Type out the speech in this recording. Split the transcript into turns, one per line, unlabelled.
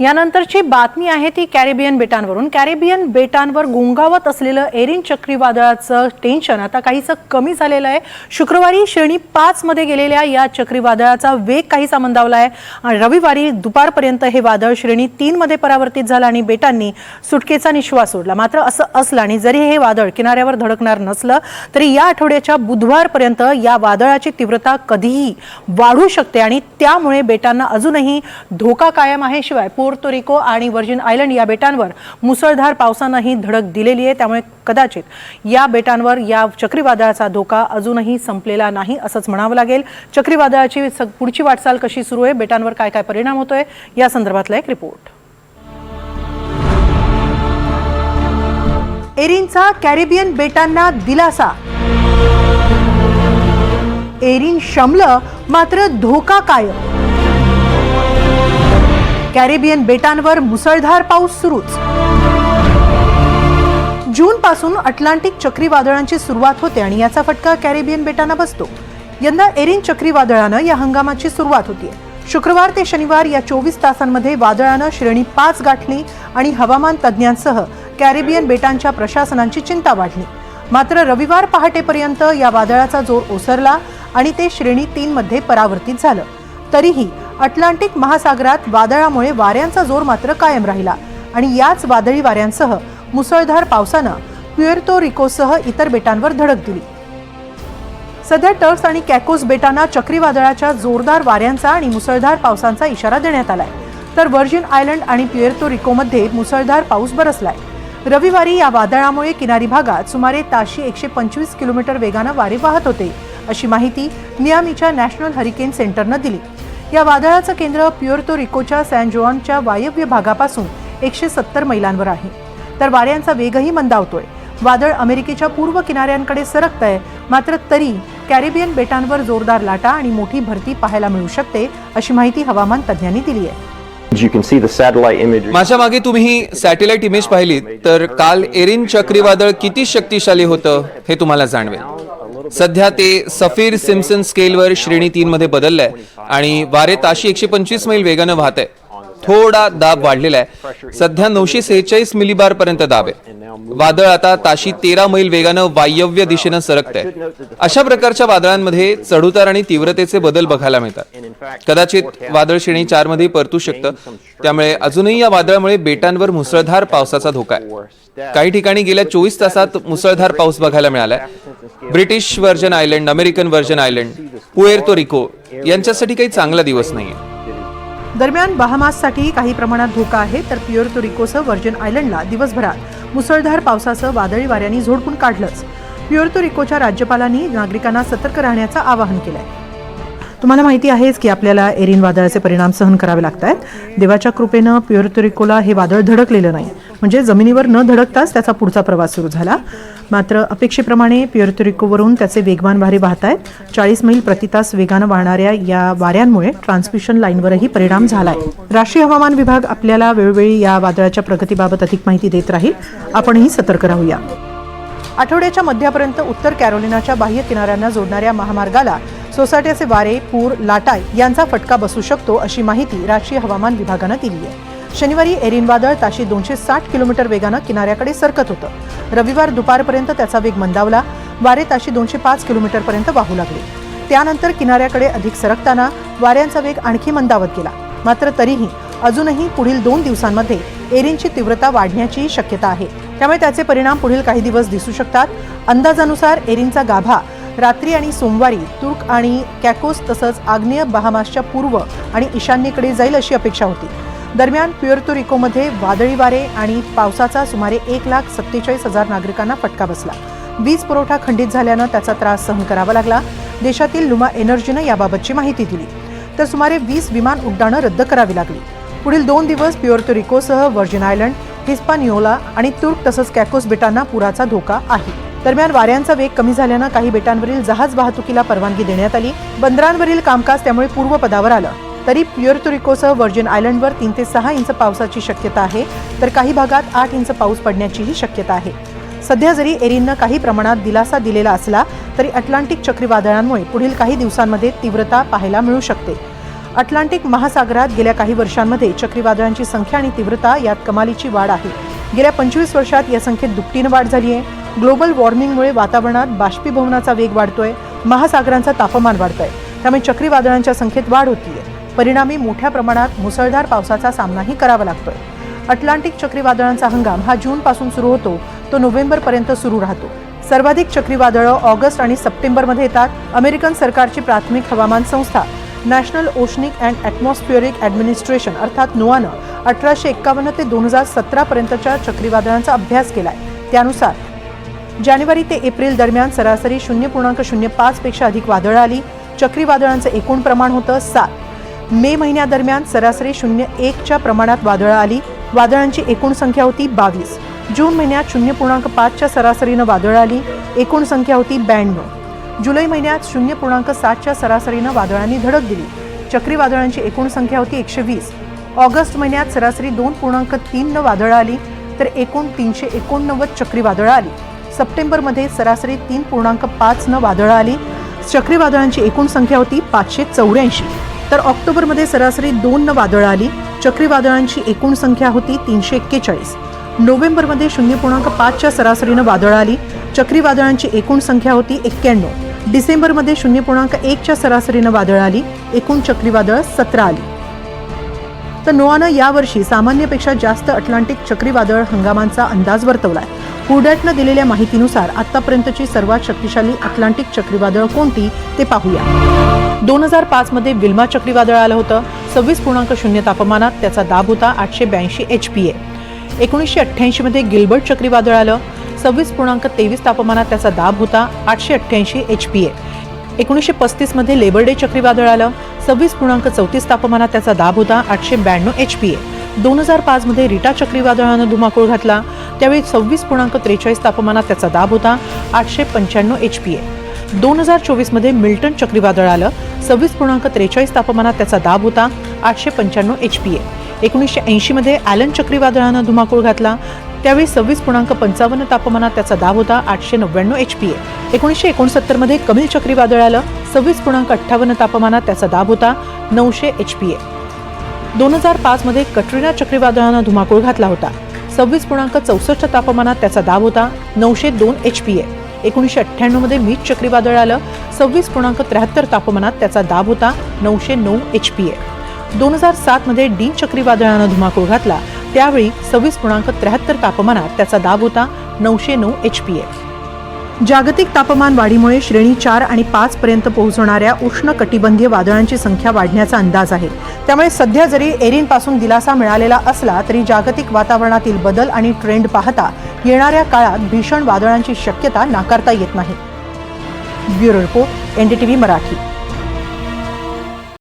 यानंतरची बातमी आहे ती कॅरेबियन बेटांवरून. कॅरेबियन बेटांवर गुंगावत असलेलं एरिन चक्रीवादळाचं टेन्शन आता काहीसं कमी झालेलं आहे. शुक्रवारी श्रेणी पाचमध्ये गेलेल्या या चक्रीवादळाचा वेग काहीसा मंदावला आहे आणि रविवारी दुपारपर्यंत हे वादळ श्रेणी तीनमध्ये परावर्तित झालं आणि बेटांनी सुटकेचा निश्वास सोडला. मात्र असं असलं आणि जरी हे वादळ किनाऱ्यावर धडकणार नसलं तरी या आठवड्याच्या बुधवारपर्यंत या वादळाची तीव्रता कधीही वाढू शकते आणि त्यामुळे बेटांना अजूनही धोका कायम आहे. शिवाय पोर्तो रिको आणि व्हर्जिन आयलंड या बेटांवर मुसळधार पावसानंही धडक दिलेली आहे. त्यामुळे कदाचित या बेटांवर या चक्रीवादळाचा धोका अजूनही संपलेला नाही असंच म्हणावं लागेल. चक्रीवादळाची पुढची वाटचाल कशी सुरू आहे? बेटांवर काय काय परिणाम होतोय? या संदर्भातला एक रिपोर्ट. एरिनचा कॅरिबियन बेटांना दिलासा. एरिन शमलं मात्र धोका कायम. कॅरेबियन बेटांवर मुसळधार पाऊस सुरूच. जूनपासून अटलांटिक चक्रीवादळांची सुरुवात होते आणि याचा फटका कॅरेबियन बेटांना बसतो. यंदा एरिन चक्रीवादळानं या हंगामाची सुरुवात होती शुक्रवार ते शनिवार या चोवीस तासांमध्ये वादळानं श्रेणी पाच गाठली आणि हवामान तज्ज्ञांसह कॅरेबियन बेटांच्या प्रशासनांची चिंता वाढली. मात्र रविवार पहाटेपर्यंत या वादळाचा जोर ओसरला आणि ते श्रेणी तीनमध्ये परावर्तित झालं. तरीही अटलांटिक महासागरात वादळामुळे वाऱ्यांचा जोर मात्र कायम राहिला. आणि याच वादळी वाऱ्यांसह मुसळधार पावसानं प्युएर्तो रिकोसह इतर बेटांवर धडक दिली. सध्या टर्क्स आणि कॅकोस बेटांना चक्रीवादळाच्या जोरदार वाऱ्यांचा आणि मुसळधार पावसांचा इशारा देण्यात आलाय. तर व्हर्जिन आयलंड आणि प्युएर्तो रिकोमध्ये मुसळधार पाऊस बरसलाय. रविवारी या वादळामुळे किनारी भागात सुमारे ताशी एकशे पंचवीस किलोमीटर वेगानं वारे वाहत होते अशी माहिती नियामीच्या नॅशनल हरिकेन सेंटरनं दिली. या वादळाचं केंद्र प्युएर्तो रिकोच्या सॅन जोआनच्या वायव्य भागापासून एकशे सत्तर मैलांवर आहे. तर वाऱ्यांचा वेगही मंदावतोय. वादळ अमेरिकेच्या पूर्व किनाऱ्यांकडे सरकत आहे मात्र तरी कॅरेबियन बेटांवर जोरदार लाटा आणि मोठी भरती पाहायला मिळू शकते अशी माहिती हवामान तज्ज्ञांनी दिली आहे.
माझ्या मागे तुम्ही ही सॅटेलाइट इमेज पाहिली तर काल एरिन चक्रीवादळ किती शक्तिशाली होतं हे तुम्हाला जाणवेल. सध्या ते सफीर सिम्सन स्केलवर श्रेणी तीन मध्ये बदललंय आणि वारे ताशी एकशे पंचवीस मैल वेगानं वाहत आहे थोडा दाब वाढलेला आहे. सध्या नऊशे सेहेचाळीस मिलीबार पर्यंत दाब आहे. वादळ आता ताशी तेरा मैल वेगानं वायव्य दिशेनं सरकत आहे अशा प्रकारच्या वादळांमध्ये चढउतार आणि तीव्रतेचे बदल बघायला मिळतात. कदाचित वादळ श्रेणी चारमध्ये परतू शकतं. त्यामुळे अजूनही या वादळामुळे बेटांवर मुसळधार पावसाचा धोका आहे. काही ठिकाणी गेल्या चोवीस तासात मुसळधार पाऊस बघायला मिळालाय British Virgin Island American Virgin Island Puerto Rico यांच्यासाठी काही चांगला दिवस नाहीये.
दरम्यान बहामाससाठी काही प्रमाणात धोका आहे तर प्युएर्तो रिकोसह व्हर्जिन आयलंडला दिवसभरात मुसळधार पावसासह वादळी वाऱ्यांनी झोडपून काढलंच. प्युएर्तो रिकोच्या राज्यपालांनी नागरिकांना सतर्क राहण्याचं आवाहन केलंय. तुम्हाला माहिती आहेच की आपल्याला एरिन वादळाचे परिणाम सहन करावे लागत आहेत देवाच्या कृपेनं प्युअरतुरिकोला हे वादळ धडकलेलं नाही. म्हणजे जमिनीवर न धडकताच त्याचा पुढचा प्रवास सुरू झाला. मात्र अपेक्षेप्रमाणे प्युअरतुरिकोवरून त्याचे वेगवान वारे वाहत आहेत चाळीस मैल प्रतितास वेगानं वाहणाऱ्या या वाऱ्यांमुळे ट्रान्समिशन लाईनवरही परिणाम झाला आहे राष्ट्रीय हवामान विभाग आपल्याला वेळोवेळी या वादळाच्या प्रगतीबाबत अधिक माहिती देत राहील. आपणही सतर्क राहूया. आठवड्याच्या मध्यापर्यंत उत्तर कॅरोलिनाच्या बाह्य किनाऱ्यांना जोडणाऱ्या महामार्गाला सोसाट्याचे वारे पूर लाटा यांचा फटका बसू शकतो अशी माहिती राष्ट्रीय हवामान विभागानं दिली आहे. शनिवारी एरिन वादळ ताशी दोनशे साठ किलोमीटर वेगानं किनाऱ्याकडे सरकत होतं. रविवार दुपारपर्यंत त्याचा वेग मंदावला. वारे ताशी दोनशे पाच किलोमीटरपर्यंत वाहू लागले. त्यानंतर किनाऱ्याकडे अधिक सरकताना वाऱ्यांचा वेग आणखी मंदावत गेला. मात्र तरीही अजूनही पुढील दोन दिवसांमध्ये एरिनची तीव्रता वाढण्याची शक्यता आहे. त्यामुळे त्याचे परिणाम पुढील काही दिवस दिसू शकतात. अंदाजानुसार एरिनचा गाभा रात्री आणि सोमवारी तुर्क आणि कॅकोस तसंच आग्नेय बहामासच्या पूर्व आणि ईशान्येकडे जाईल अशी अपेक्षा होती. दरम्यान प्युअर्तो रिकोमध्ये वादळी वारे आणि पावसाचा सुमारे एक लाख सत्तेचाळीस हजार नागरिकांना फटका बसला. वीज पुरवठा खंडित झाल्यानं त्याचा त्रास सहन करावा लागला. देशातील लुमा एनर्जीनं याबाबतची माहिती दिली. तर सुमारे वीस विमान उड्डाणं रद्द करावी लागली. पुढील दोन दिवस प्युअर्तो रिकोसह व्हर्जिन आयलंड हिस्पानियोला आणि तुर्क तसंच कॅकोस बेटांना पुराचा धोका आहे. दरम्यान वाऱ्यांचा वेग कमी झाल्यानं काही बेटांवरील जहाज वाहतुकीला परवानगी देण्यात आली. बंदरांवरील कामकाज त्यामुळे पूर्वपदावर आलं. तरी प्युअर्तुरिकोसह व्हर्जिन आयलंडवर तीन ते सहा इंच पावसाची शक्यता आहे तर काही भागात आठ इंच पाऊस पडण्याचीही शक्यता आहे. सध्या जरी एरिननं काही प्रमाणात दिलासा दिलेला असला तरी अटलांटिक चक्रीवादळांमुळे पुढील काही दिवसांमध्ये तीव्रता पाहायला मिळू शकते. अटलांटिक महासागरात गेल्या काही वर्षांमध्ये चक्रीवादळांची संख्या आणि तीव्रता यात कमालीची वाढ आहे. गेल्या पंचवीस वर्षात या संख्येत दुपटीनं वाढ झाली आहे. ग्लोबल वॉर्मिंगमुळे वातावरणात बाष्पीभवनाचा वेग वाढतोय महासागरांचं तापमान वाढतंय. त्यामुळे चक्रीवादळांच्या संख्येत वाढ होतीये. परिणामी मोठ्या प्रमाणात मुसळधार पावसाचा सामनाही करावा लागतोय. अटलांटिक चक्रीवादळांचा हंगाम हा जूनपासून सुरू होतो तो नोव्हेंबर पर्यंत सुरू राहतो. सर्वाधिक चक्रीवादळं ऑगस्ट आणि सप्टेंबरमध्ये येतात अमेरिकन सरकारची प्राथमिक हवामान संस्था National Oceanic and Atmospheric Administration अर्थात नोआनं अठराशे एक्कावन्न ते दोन हजार सतरापर्यंतच्या चक्रीवादळांचा अभ्यास केला आहे त्यानुसार जानेवारी ते एप्रिल दरम्यान सरासरी शून्य पूर्णांक शून्य पाचपेक्षा अधिक वादळं आली. चक्रीवादळांचं एकूण प्रमाण होतं सात. मे महिन्यादरम्यान सरासरी शून्य एकच्या प्रमाणात वादळं आली. वादळांची एकूण संख्या होती बावीस. जून महिन्यात शून्य पूर्णांक पाचच्या सरासरीनं वादळं आली. एकूण संख्या होती ब्याण्णव. जुलै महिन्यात शून्य पूर्णांक सातच्या सरासरीनं वादळांनी धडक दिली. चक्रीवादळांची एकूण संख्या होती एकशे वीस. ऑगस्ट महिन्यात सरासरी दोन पूर्णांक तीननं वादळं आली तर एकूण तीनशे एकोणनव्वद चक्रीवादळं आली. सप्टेंबरमध्ये सरासरी तीन पूर्णांक पाचनं वादळं आली. चक्रीवादळांची एकूण संख्या होती पाचशे चौऱ्याऐंशी. तर ऑक्टोबरमध्ये सरासरी दोननं वादळं आली. चक्रीवादळांची एकूण संख्या होती तीनशे एक्केचाळीस. नोव्हेंबरमध्ये शून्य पूर्णांक पाचच्या सरासरीनं वादळं आली. चक्रीवादळांची एकूण संख्या होती एक्क्याण्णव. डिसेंबरमध्ये शून्य पूर्णांक एकच्या सरासरीनं वादळं आली. एकूण चक्रीवादळं सतरा आली. तर नोआनं यावर्षी सामान्यपेक्षा जास्त अटलांटिक चक्रीवादळ हंगामांचा अंदाज वर्तवला आहे हुडॅटनं दिलेल्या माहितीनुसार आतापर्यंतची सर्वात शक्तिशाली अटलांटिक चक्रीवादळ कोणती ते पाहूया. दोन हजार पाच मध्ये विल्मा चक्रीवादळ आलं होतं. सव्वीस पूर्णांक शून्य तापमानात त्याचा दाब होता आठशे ब्याऐंशी एच पी ए एकोणीसशे अठ्ठ्याऐंशी मध्ये गिल्बर्ट चक्रीवादळ आलं. सव्वीस पूर्णांक तेवीस तापमानात त्याचा दाब होता आठशे अठ्ठ्याऐंशी एच पी ए एकोणीसशे पस्तीसमध्ये लेबर डे चक्रीवादळ आलं. सव्वीस पूर्णांक चौतीस तापमानात त्याचा दाब होता आठशे ब्याण्णव एच पी ए दोन हजार पाचमध्ये रिटा चक्रीवादळानं धुमाकूळ घातला. त्यावेळी सव्वीस पूर्णांक त्रेचाळीस तापमानात त्याचा दाब होता. आठशे पंच्याण्णव एच पी ए दोन हजार चोवीसमध्ये मिल्टन चक्रीवादळ आलं. सव्वीस पूर्णांक त्रेचाळीस तापमानात त्याचा दाब होता. आठशे पंच्याण्णव एच पी ए एकोणीसशे ऐंशीमध्ये ॲलन चक्रीवादळानं धुमाकूळ घातला. त्यावेळी सव्वीस पूर्णांक पंचावन्न तापमानात त्याचा दाब होता. आठशे नव्याण्णव एच पी ए एकोणीसशे एकोणसत्तरमध्ये कमिल चक्रीवादळ आलं. सव्वीस पूर्णांक अठ्ठावन्न तापमानात त्याचा दाब होता. नऊशे एच पी ए दोन हजार पाचमध्ये कटरीना चक्रीवादळानं धुमाकूळ घातला होता. सव्वीस पूर्णांक चौसष्ट तापमानात त्याचा दाब होता नऊशे दोन एच पी ए एकोणीसशे अठ्ठ्याण्णवमध्ये मीच चक्रीवादळ आलं. सव्वीस पूर्णांक त्र्याहत्तर तापमानात त्याचा दाब होता नऊशे नऊ एच पी ए दोन हजार सातमध्ये डीन चक्रीवादळानं धुमाकूळ घातला. त्यावेळी सव्वीस पूर्णांक त्र्याहत्तर तापमानात त्याचा दाब होता नऊशे नऊ एच पी ए जागतिक तापमान वाढीमुळे श्रेणी चार आणि पाच पर्यंत पोहोचणाऱ्या उष्ण कटिबंधीय वादळांची संख्या वाढण्याचा अंदाज आहे. त्यामुळे सध्या जरी एरिनपासून दिलासा मिळालेला असला तरी जागतिक वातावरणातील बदल आणि ट्रेंड पाहता येणाऱ्या काळात भीषण वादळांची शक्यता नाकारता येत नाही. Bureau report NDTV Marathi.